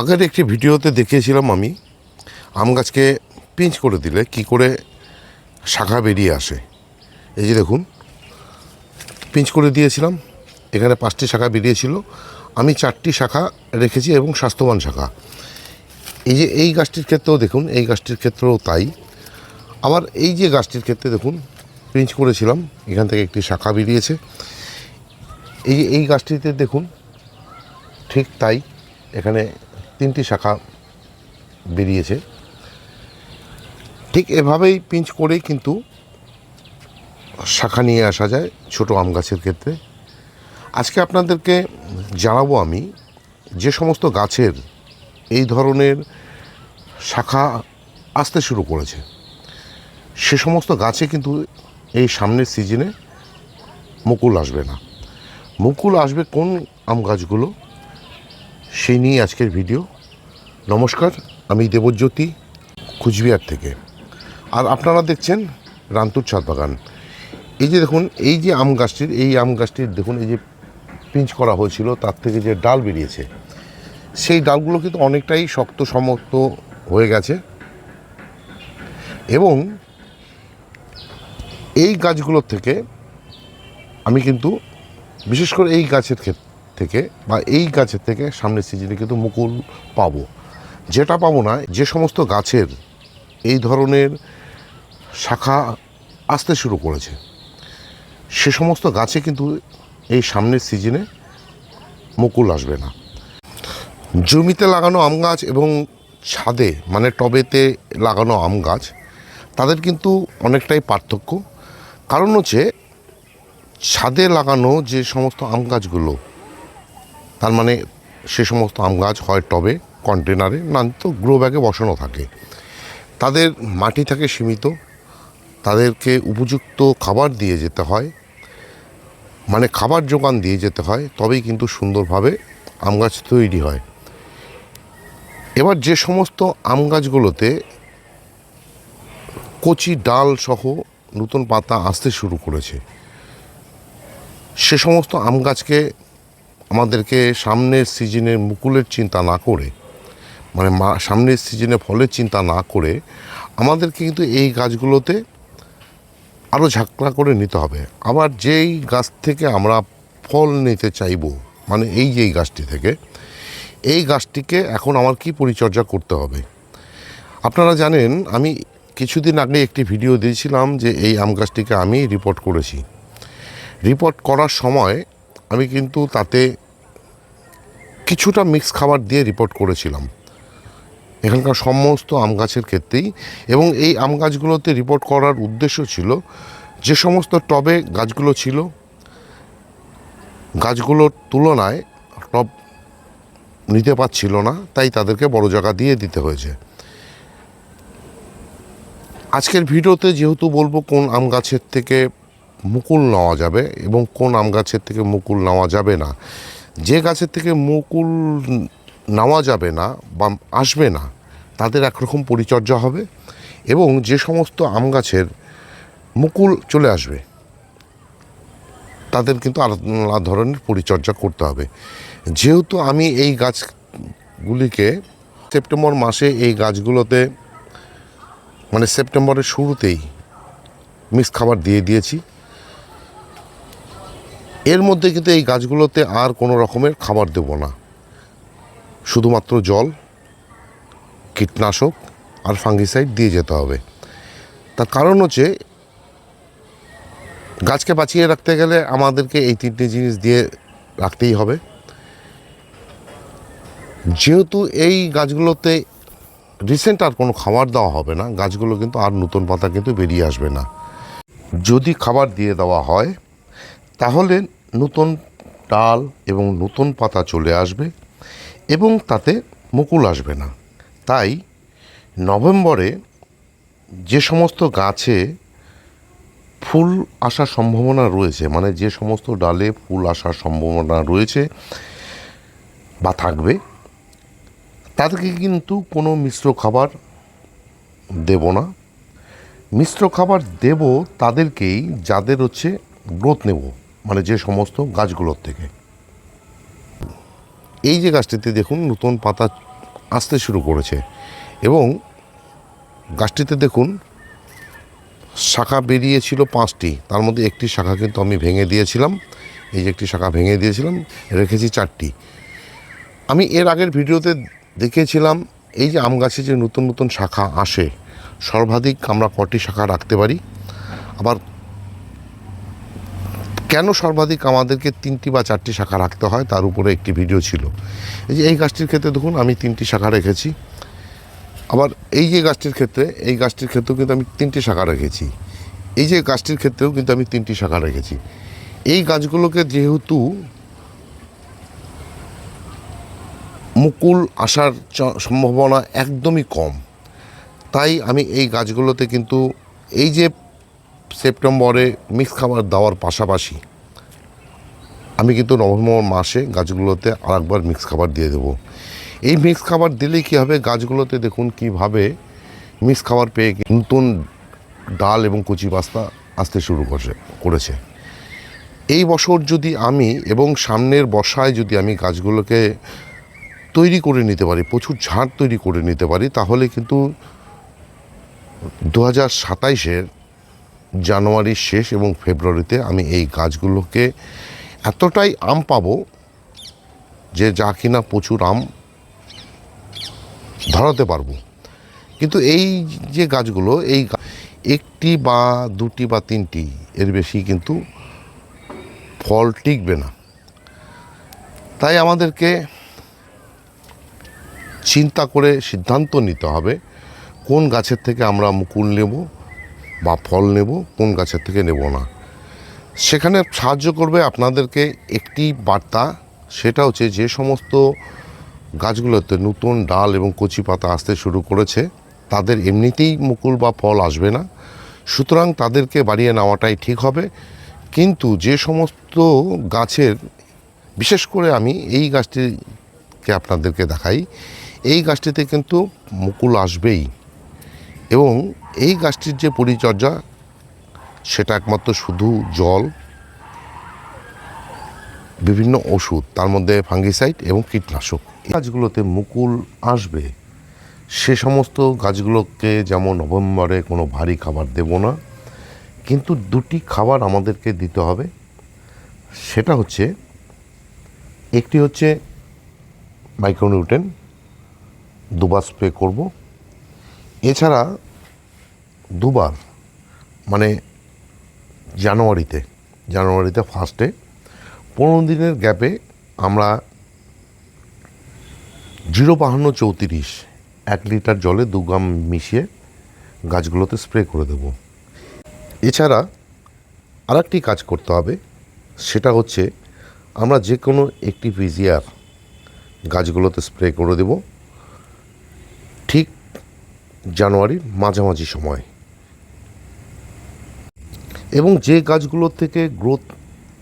আগের একটি ভিডিওতে দেখিয়েছিলাম আমি, আম গাছকে পিঞ্চ করে দিলে কি করে শাখা বেরিয়ে আসে। এই যে দেখুন, পিঞ্চ করে দিয়েছিলাম, এখানে পাঁচটি শাখা বেরিয়েছিল, আমি চারটি শাখা রেখেছি এবং স্বাস্থ্যবান শাখা। এই যে এই গাছটির ক্ষেত্রেও দেখুন, এই গাছটির ক্ষেত্রেও তাই। আবার এই যে গাছটির ক্ষেত্রে দেখুন, পিঞ্চ করেছিলাম, এখান থেকে একটি শাখা বেরিয়েছে। এই যে এই গাছটিতে দেখুন, ঠিক তাই, এখানে তিনটি শাখা বেরিয়েছে। ঠিক এভাবেই পিঞ্চ করেই কিন্তু শাখা নিয়ে আসা যায় ছোট আম গাছের ক্ষেত্রে। আজকে আপনাদেরকে জানাব আমি যে সমস্ত গাছের এই ধরনের শাখা আসতে শুরু করেছে। সে সমস্ত গাছে কিন্তু এই সামনের সিজনে মুকুল আসবে না। মুকুল আসবে কোন আম গাছগুলো? সেই নিয়ে আজকের ভিডিও। নমস্কার, আমি দেবজ্যোতি, কুচবিহার থেকে। আর আপনারা দেখছেন রান্তুর ছাদ বাগান। এই যে দেখুন, এই যে আম গাছটির, এই আম গাছটির দেখুন, এই যে পিঞ্চ করা হয়েছিল, তার থেকে যে ডাল বেরিয়েছে, সেই ডালগুলো কিন্তু অনেকটাই শক্ত সমক্ত হয়ে গেছে। এবং এই গাছগুলোর থেকে আমি কিন্তু, বিশেষ করে এই গাছের ক্ষেত থেকে বা এই গাছের থেকে সামনের সিজনে কিন্তু মুকুল পাবো। যেটা পাবো না, যে সমস্ত গাছের এই ধরনের শাখা আসতে শুরু করেছে, সে সমস্ত গাছে কিন্তু এই সামনের সিজনে মুকুল আসবে না। জমিতে লাগানো আম গাছ এবং ছাদে মানে টবেতে লাগানো আম গাছ, তাদের কিন্তু অনেকটাই পার্থক্য। কারণ হচ্ছে, ছাদে লাগানো যে সমস্ত আম গাছগুলো তার মানে সে সমস্ত আম গাছ হয় টবে কন্টেনারে তো গ্রো ব্যাগে বসানো থাকে। তাদের মাটি থাকে সীমিত, তাদেরকে উপযুক্ত খাবার দিয়ে যেতে হয় মানে খাবার যোগান দিয়ে যেতে হয়, তবেই কিন্তু সুন্দরভাবে আম গাছ তৈরি হয়। এবার যে সমস্ত আম গাছগুলোতে কচি ডাল সহ নতুন পাতা আসতে শুরু করেছে, সে সমস্ত আম গাছকে আমাদেরকে সামনের সিজনের মুকুলের চিন্তা না করে মানে সামনের সিজনে ফলের চিন্তা না করে আমাদেরকে কিন্তু এই গাছগুলোতে আরও ঝাঁকড়া করে নিতে হবে। আবার যেই গাছ থেকে আমরা ফল নিতে চাইব মানে এই যে এই গাছটি থেকে, এই গাছটিকে এখন আমার কি পরিচর্যা করতে হবে? আপনারা জানেন, আমি কিছুদিন আগে একটি ভিডিও দিয়েছিলাম যে এই আম গাছটিকে আমি রিপোর্ট করেছি। রিপোর্ট করার সময় আমি কিন্তু তাতে কিছুটা মিক্স খাবার দিয়ে রিপোর্ট করেছিলাম। এখানকার সমস্ত আম গাছের ক্ষেত্রেই এবং এই আম গাছগুলোতে রিপোর্ট করার উদ্দেশ্য ছিল যে সমস্ত টবে গাছগুলো ছিল, গাছগুলোর তুলনায় টব নিতে পারছিল না, তাই তাদেরকে বড় জায়গা দিয়ে দিতে হয়েছে। আজকের ভিডিওতে যেহেতু বলব কোন আম গাছের থেকে মুকুল নেওয়া যাবে এবং কোন আম গাছের থেকে মুকুল নেওয়া যাবে না। যে গাছের থেকে মুকুল নেওয়া যাবে না বা আসবে না, তাদের একরকম পরিচর্যা হবে এবং যে সমস্ত আম গাছের মুকুল চলে আসবে, তাদের কিন্তু আলাদা ধরনের পরিচর্যা করতে হবে। যেহেতু আমি এই গাছগুলিকে সেপ্টেম্বর মাসে এই গাছগুলোতে মানে সেপ্টেম্বরের শুরুতেই মিক্স খাবার দিয়ে দিয়েছি এর মধ্যে কিন্তু এই গাছগুলোতে আর কোনো রকমের খাবার দেব না। শুধুমাত্র জল, কীটনাশক আর ফাঙ্গিসাইড দিয়ে যেতে হবে। তার কারণ হচ্ছে, গাছকে বাঁচিয়ে রাখতে গেলে আমাদেরকে এই তিনটে জিনিস দিয়ে রাখতেই হবে। যেহেতু এই গাছগুলোতে রিসেন্ট আর কোনো খাবার দেওয়া হবে না, গাছগুলো কিন্তু আর নতুন পাতা কিন্তু বেরিয়ে আসবে না। যদি খাবার দিয়ে দেওয়া হয় তাহলে নতুন ডাল এবং নতুন পাতা চলে আসবে এবং তাতে মুকুল আসবে না। তাই নভেম্বরে যে সমস্ত গাছে ফুল আসার সম্ভাবনা রয়েছে মানে যে সমস্ত ডালে ফুল আসার সম্ভাবনা রয়েছে বা থাকবে, তাদেরকে কিন্তু কোনো মিশ্র খাবার দেব না। মিশ্র খাবার দেব তাদেরকেই যাদের হচ্ছে গ্রোথ নেব। মানে যে সমস্ত গাছগুলোর থেকে। এই যে গাছটিতে দেখুন নতুন পাতা আসতে শুরু করেছে এবং গাছটিতে দেখুন শাখা বেরিয়েছিল পাঁচটি। তার মধ্যে একটি শাখা কিন্তু আমি ভেঙে দিয়েছিলাম। এই যে একটি শাখা ভেঙে দিয়েছিলাম, রেখেছি চারটি। আমি এর আগের ভিডিওতে দেখিয়েছিলাম এই যে আম গাছে যে নতুন নতুন শাখা আসে, সর্বাধিক আমরা কটি শাখা রাখতে পারি? আবার কেন সর্বাধিক আমাদেরকে তিনটি বা চারটি শাখা রাখতে হয়? তার উপরে একটি ভিডিও ছিল। এই যে, এই গাছটির ক্ষেত্রে দেখুন, আমি তিনটি শাখা রেখেছি। আবার এই যে গাছটির ক্ষেত্রে, এই গাছটির ক্ষেত্রেও কিন্তু আমি তিনটি শাখা রেখেছি। এই যে গাছটির ক্ষেত্রেও কিন্তু আমি তিনটি শাখা রেখেছি। এই গাছগুলোকে যেহেতু মুকুল আসার সম্ভাবনা একদমই কম, তাই আমি এই গাছগুলোতে কিন্তু এই যে সেপ্টেম্বরে মিক্স খাবার দেওয়ার পাশাপাশি আমি কিন্তু নভেম্বর মাসে গাছগুলোতে আরেকবার মিক্স খাবার দিয়ে দেবো। এই মিক্স খাবার দিলে কী হবে? গাছগুলোতে দেখুন কীভাবে মিক্স খাবার পেয়ে নতুন ডাল এবং কচি পাস্তা আসতে শুরু করছে, করেছে। এই বছর যদি আমি এবং সামনের বর্ষায় যদি আমি গাছগুলোকে তৈরি করে নিতে পারি, প্রচুর ঝাড় তৈরি করে নিতে পারি, তাহলে কিন্তু দু হাজার সাতাইশের জানুয়ারির শেষ এবং ফেব্রুয়ারিতে আমি এই গাছগুলোকে এতটাই আম পাবো যে যা কিনা প্রচুর আম ধরাতে পারব। কিন্তু এই যে গাছগুলো, এই একটি বা দুটি বা তিনটি, এর বেশি কিন্তু ফল টিকবে না। তাই আমাদেরকে চিন্তা করে সিদ্ধান্ত নিতে হবে, কোন গাছের থেকে আমরা মুকুল নেব বা ফল নেব, কোন গাছের থেকে নেব না। সেখানে সাহায্য করবে আপনাদেরকে একটি বার্তা, সেটা হচ্ছে যে সমস্ত গাছগুলোতে নতুন ডাল এবং কচি পাতা আসতে শুরু করেছে, তাদের এমনিতেই মুকুল বা ফল আসবে না। সুতরাং তাদেরকে বাড়িয়ে নেওয়াটাই ঠিক হবে। কিন্তু যে সমস্ত গাছের, বিশেষ করে আমি এই গাছটিকে আপনাদেরকে দেখাই, এই গাছটিতে কিন্তু মুকুল আসবেই। এবং এই গাছটির যে পরিচর্যা, সেটা একমাত্র শুধু জল, বিভিন্ন ওষুধ, তার মধ্যে ফাঙ্গিসাইড এবং কীটনাশক। গাছগুলোতে মুকুল আসবে। সে সমস্ত গাছগুলোকে যেমন নভেম্বরে কোনো ভারী খাবার দেব না, কিন্তু দুটি খাবার আমাদেরকে দিতে হবে। সেটা হচ্ছে, একটি হচ্ছে মাইক্রোনিউট্রেন, দুবার স্প্রে করব। এছাড়া দুবার মানে জানুয়ারিতে জানুয়ারিতে ফার্স্টে পনেরো দিনের গ্যাপে আমরা জিরো বাহান্ন চৌত্রিশ এক লিটার জলে দু গ্রাম মিশিয়ে গাছগুলোতে স্প্রে করে দেব। এছাড়া আরেকটি কাজ করতে হবে, সেটা হচ্ছে আমরা যে কোনো একটি ভিজিয়ার গাছগুলোতে স্প্রে করে দেব, ঠিক জানুয়ারির মাঝামাঝি সময়। এবং যে গাছগুলোর থেকে গ্রোথ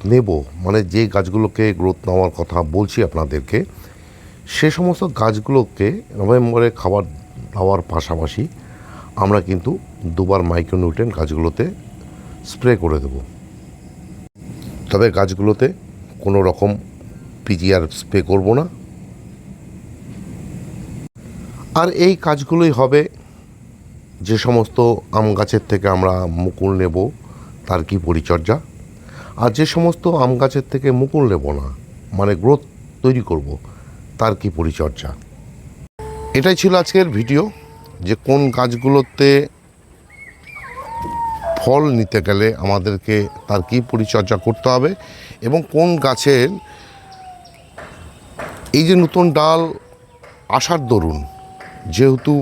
নেব মানে যে গাছগুলোকে গ্রোথ নেওয়ার কথা বলছি আপনাদেরকে, সে সমস্ত গাছগুলোকে নভেম্বরে খাবার দেওয়ার পাশাপাশি আমরা কিন্তু দুবার মাইক্রোনিউট্রেন গাছগুলোতে স্প্রে করে দেব। তবে গাছগুলোতে কোনো রকম পিজিআর স্প্রে করব না। আর এই কাজগুলোই হবে যে সমস্ত আম গাছের থেকে আমরা মুকুল নেব তার কি পরিচর্যা? আর যে সমস্ত আম গাছের থেকে মুকুল নেব না মানে গ্রোথ তৈরি করব, তার কি পরিচর্যা? এটাই ছিল আজকের ভিডিও, যে কোন গাছগুলোতে ফল নিতে গেলে আমাদেরকে তার কি পরিচর্যা করতে হবে, এবং কোন গাছের এই যে নতুন ডাল আসার দরুন, যেহেতু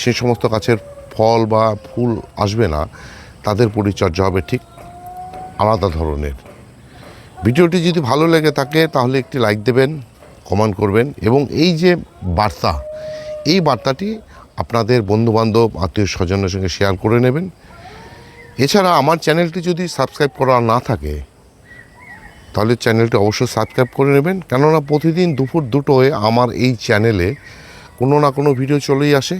সে সমস্ত গাছের ফল বা ফুল আসবে না তাদের পরিচর্যা হবে ঠিক আলাদা ধরনের। ভিডিওটি যদি ভালো লেগে থাকে তাহলে একটি লাইক দেবেন, কমেন্ট করবেন এবং এই যে বার্তা, এই বার্তাটি আপনাদের বন্ধুবান্ধব, আত্মীয় স্বজনের সঙ্গে শেয়ার করে নেবেন। এছাড়া আমার চ্যানেলটি যদি সাবস্ক্রাইব করা না থাকে, তাহলে চ্যানেলটি অবশ্যই সাবস্ক্রাইব করে নেবেন। কেননা প্রতিদিন দুপুর দুটোয় আমার এই চ্যানেলে কোনো না কোনো ভিডিও চলেই আসে।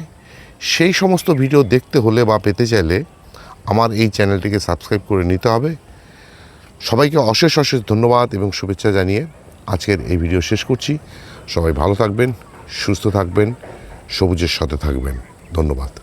সেই সমস্ত ভিডিও দেখতে হলে বা পেতে চাইলে আমার এই চ্যানেলটিকে সাবস্ক্রাইব করে নিতে হবে। সবাইকে অশেষ অশেষ ধন্যবাদ এবং শুভেচ্ছা জানিয়ে আজকের এই ভিডিও শেষ করছি। সবাই ভালো থাকবেন, সুস্থ থাকবেন, সবুজের সাথে থাকবেন। ধন্যবাদ।